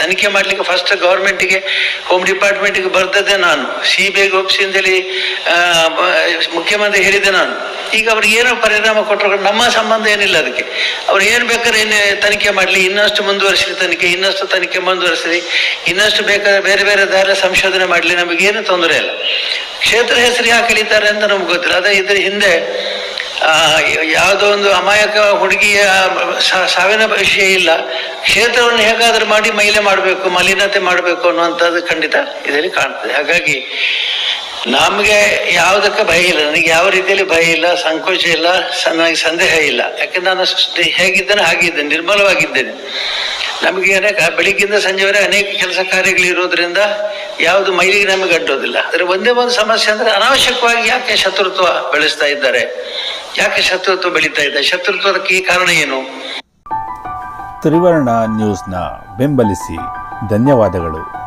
ತನಿಖೆ ಮಾಡಲಿಕ್ಕೆ first ಗೌರ್ಮೆಂಟಿಗೆ home ಡಿಪಾರ್ಟ್ಮೆಂಟಿಗೆ ಬರ್ತದೆ ನಾನು. ಸಿ ಬಿ ಐ ಒಪ್ಪಿಸಿ ಅಂತೇಳಿ ಮುಖ್ಯಮಂತ್ರಿ ಹೇಳಿದೆ ನಾನು. ಈಗ ಅವ್ರಿಗೆ ಏನೋ ಪರಿಣಾಮ ಕೊಟ್ಟರು ನಮ್ಮ ಸಂಬಂಧ ಏನಿಲ್ಲ ಅದಕ್ಕೆ. ಅವ್ರು ಏನು ಬೇಕಾದ್ರೆ ಏನು ತನಿಖೆ ಮಾಡಲಿ, ಇನ್ನಷ್ಟು ಮುಂದುವರಿಸಲಿ ತನಿಖೆ, ಇನ್ನಷ್ಟು ತನಿಖೆ ಮುಂದುವರಿಸಲಿ ಇನ್ನಷ್ಟು ಬೇಕಾದ್ರೆ ಬೇರೆ ಬೇರೆ ದಾರ ಸಂಶೋಧನೆ ಮಾಡಲಿ ನಮಗೇನು ತೊಂದರೆ ಇಲ್ಲ. ಕ್ಷೇತ್ರ ಹೆಸರು ಯಾಕೆ ಕಲಿತಾರೆ ಅಂತ ನಮ್ಗೆ ಗೊತ್ತಿಲ್ಲ. ಅದೇ ಇದ್ರ ಹಿಂದೆ ಯಾವುದೋ ಒಂದು ಅಮಾಯಕ ಹುಡುಗಿಯ ಸಾವಿನ ವಿಷಯ ಇಲ್ಲ. ಕ್ಷೇತ್ರವನ್ನು ಹೇಗಾದ್ರೂ ಮಾಡಿ ಮೈಲೆ ಮಾಡಬೇಕು, ಮಲಿನತೆ ಮಾಡಬೇಕು ಅನ್ನುವಂಥದ್ದು ಖಂಡಿತ ಇದರಲ್ಲಿ ಕಾಣ್ತದೆ. ಹಾಗಾಗಿ ನಮಗೆ ಯಾವುದಕ್ಕೆ ಭಯ ಇಲ್ಲ. ನನಗೆ ಯಾವ ರೀತಿಯಲ್ಲಿ ಭಯ ಇಲ್ಲ, ಸಂಕೋಚ ಇಲ್ಲ ನನಗೆ ಸಂದೇಹ ಇಲ್ಲ. ಯಾಕೆ ನಾನು ಹೇಗಿದ್ದೇನೆ ಹಾಗಿದ್ದೇನೆ, ನಿರ್ಮಲವಾಗಿದ್ದೇನೆ. ನಮಗೆ ಅನೇಕ, ಬೆಳಿಗ್ಗಿಂದ ಸಂಜೆವರೆ ಅನೇಕ ಕೆಲಸ ಕಾರ್ಯಗಳು ಇರೋದ್ರಿಂದ ಯಾವುದು ಮೈಲಿಗೆ ನಮಗೆ ಗಟ್ಟೋದಿಲ್ಲ ಆದ್ರೆ ಒಂದೇ ಒಂದು ಸಮಸ್ಯೆ ಅಂದ್ರೆ ಅನಾವಶ್ಯಕವಾಗಿ ಯಾಕೆ ಶತ್ರುತ್ವ ಬೆಳೆಸ್ತಾ ಇದ್ದಾರೆ? ಯಾಕೆ ಶತ್ರುತ್ವ ಬೆಳೀತಾ ಇದೆ? ಶತ್ರುತ್ವಕ್ಕೆ ಕಾರಣ ಏನು? ತ್ರಿವರ್ಣ ನ್ಯೂಸ್ನ ಬೆಂಬಲಿಸಿ ಧನ್ಯವಾದಗಳು.